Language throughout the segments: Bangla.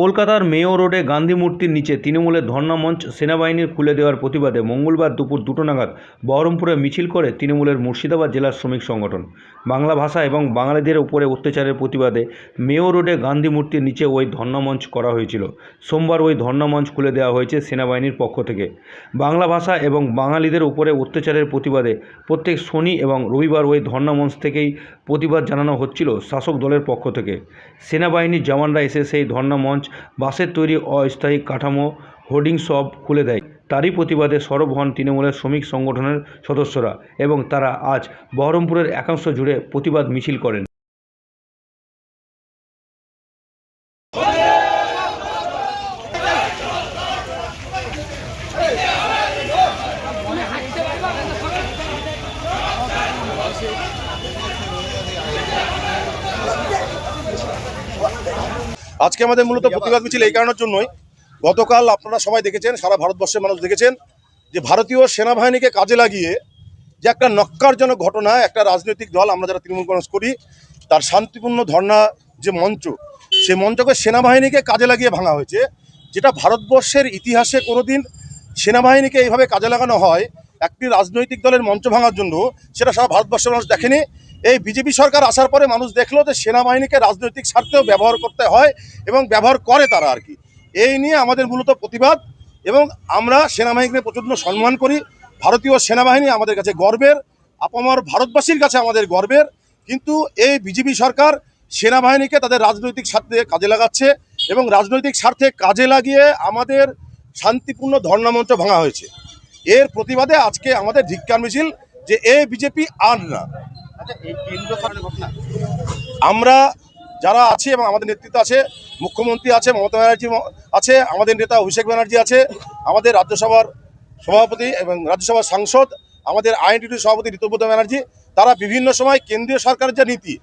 কলকাতার মেয়ো রোডে গান্ধী মূর্তির নিচে তৃণমূলের ধর্ণা মঞ্চ সেনাবাহিনীর খুলে দেওয়ার প্রতিবাদে মঙ্গলবার দুপুর দুটো নাগাদ বহরমপুরে মিছিল করে তৃণমূলের মুর্শিদাবাদ জেলার শ্রমিক সংগঠন। বাংলা ভাষা এবং বাঙালিদের উপরে অত্যাচারের প্রতিবাদে মেয়ো রোডে গান্ধী মূর্তির নিচে ওই ধর্ণা মঞ্চ করা হয়েছিল। সোমবার ওই ধর্ণা মঞ্চ খুলে দেওয়া হয়েছে সেনাবাহিনীর পক্ষ থেকে। বাংলা ভাষা এবং বাঙালিদের উপরে অত্যাচারের প্রতিবাদে প্রত্যেক শনি এবং রবিবার ওই ধর্ণা মঞ্চ থেকেই প্রতিবাদ জানানো হচ্ছিল শাসক দলের পক্ষ থেকে। সেনাবাহিনীর জওয়ানরা এসে সেই ধর্ণা মঞ্চ বাঁশের তৈরি অস্থায়ী কাঠামো হোর্ডিং সব খুলে দেয়। তারই প্রতিবাদে সরব হন তৃণমূলের শ্রমিক সংগঠনের সদস্যরা এবং তারা আজ বহরমপুরের একাংশ জুড়ে প্রতিবাদ মিছিল করেন। আজকে আমাদের মূলত প্রতিবাদ মিছিল এই কারণের জন্যই। গতকাল আপনারা সবাই দেখেছেন, সারা ভারতবর্ষের মানুষ দেখেছেন যে ভারতীয় সেনাবাহিনীকে কাজে লাগিয়ে যে একটা নক্কারজনক ঘটনা, একটা রাজনৈতিক দল আমরা যারা তৃণমূল কংগ্রেস করি, তার শান্তিপূর্ণ ধর্ণা যে মঞ্চ সে মঞ্চকে সেনাবাহিনীকে কাজে লাগিয়ে ভাঙা হয়েছে। যেটা ভারতবর্ষের ইতিহাসে কোনোদিন সেনাবাহিনীকে এইভাবে কাজে লাগানো হয়, একটি রাজনৈতিক দলের মঞ্চ ভাঙার জন্য, সেটা সারা ভারতবর্ষের মানুষ দেখেনি। এই বিজেপি সরকার আসার পরে মানুষ দেখল যে সেনাবাহিনীকে রাজনৈতিক স্বার্থেও ব্যবহার করতে হয় এবং ব্যবহার করে তারা আর কি। এই নিয়ে আমাদের মূলত প্রতিবাদ এবং আমরা সেনাবাহিনীকে প্রচণ্ড সম্মান করি। ভারতীয় সেনাবাহিনী আমাদের কাছে গর্বের, আপামর ভারতবাসীর কাছে আমাদের গর্বের। কিন্তু এই বিজেপি সরকার সেনাবাহিনীকে তাদের রাজনৈতিক স্বার্থে কাজে লাগাচ্ছে এবং রাজনৈতিক স্বার্থে কাজে লাগিয়ে আমাদের শান্তিপূর্ণ ধর্ণামঞ্চ ভাঙা হয়েছে। এর প্রতিবাদে আজকে আমাদের ধিক্কার মিছিল যে এ বিজেপি আর না। আমরা যারা আছি এবং আমাদের নেতৃত্ব আছে, মুখ্যমন্ত্রী আছে, মমতা ব্যানার্জি আছে, আমাদের নেতা অভিষেক ব্যানার্জি আছে, আমাদের রাজ্যসভার সভাপতি এবং রাজ্যসভার সাংসদ, আমাদের আইএনটিটির সভাপতি ঋতুব্রত ব্যানার্জি, তারা বিভিন্ন সময় কেন্দ্রীয় সরকারের যে নীতি,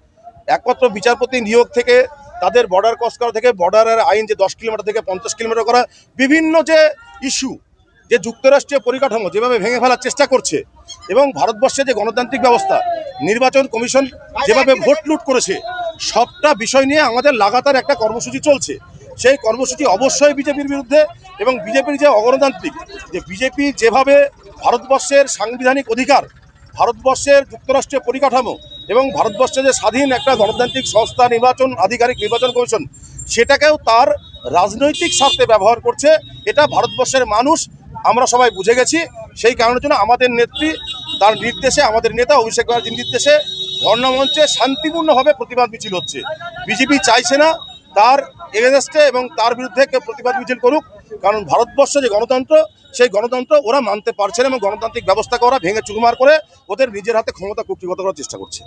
একমাত্র বিচারপতি নিয়োগ থেকে তাদের বর্ডার ক্রস করা থেকে বর্ডারের আইন যে দশ কিলোমিটার থেকে পঞ্চাশ কিলোমিটার করা, বিভিন্ন যে ইস্যু যে যুক্তরাষ্ট্রীয় পরিকাঠামো যেভাবে ভেঙে ফেলার চেষ্টা করছে, এবং ভারতবর্ষে যে গণতান্ত্রিক ব্যবস্থা নির্বাচন কমিশন যেভাবে ভোট লুট করেছে, সবটা বিষয় নিয়ে আমাদের লাগাতার একটা কর্মসূচি চলছে। সেই কর্মসূচি অবশ্যই বিজেপির বিরুদ্ধে এবং বিজেপির যে অগণতান্ত্রিক, যে বিজেপি যেভাবে ভারতবর্ষের সাংবিধানিক অধিকার, ভারতবর্ষের যুক্তরাষ্ট্রীয় পরিকাঠামো এবং ভারতবর্ষের যে স্বাধীন একটা গণতান্ত্রিক সংস্থা, নির্বাচন, আধিকারিক নির্বাচন কমিশন, সেটাকেও তার রাজনৈতিক স্বার্থে ব্যবহার করছে। এটা ভারতবর্ষের মানুষ, আমরা সবাই বুঝে গেছি। সেই কারণের জন্য আমাদের নেত্রী তার নির্দেশে, আমাদের নেতা অভিষেক ব্যানার্জির নির্দেশে ধর্ণামঞ্চে শান্তিপূর্ণভাবে প্রতিবাদ মিছিল হচ্ছে। বিজেপি চাইছে না তার এগেনস্টে এবং তার বিরুদ্ধে কেউ প্রতিবাদ মিছিল করুক, কারণ ভারতবর্ষ যে গণতন্ত্র, সেই গণতন্ত্র ওরা মানতে পারছে না এবং গণতান্ত্রিক ব্যবস্থাকে ওরা ভেঙে চুরমার করে ওদের নিজের হাতে ক্ষমতা কুক্ষিগত করার চেষ্টা করছে।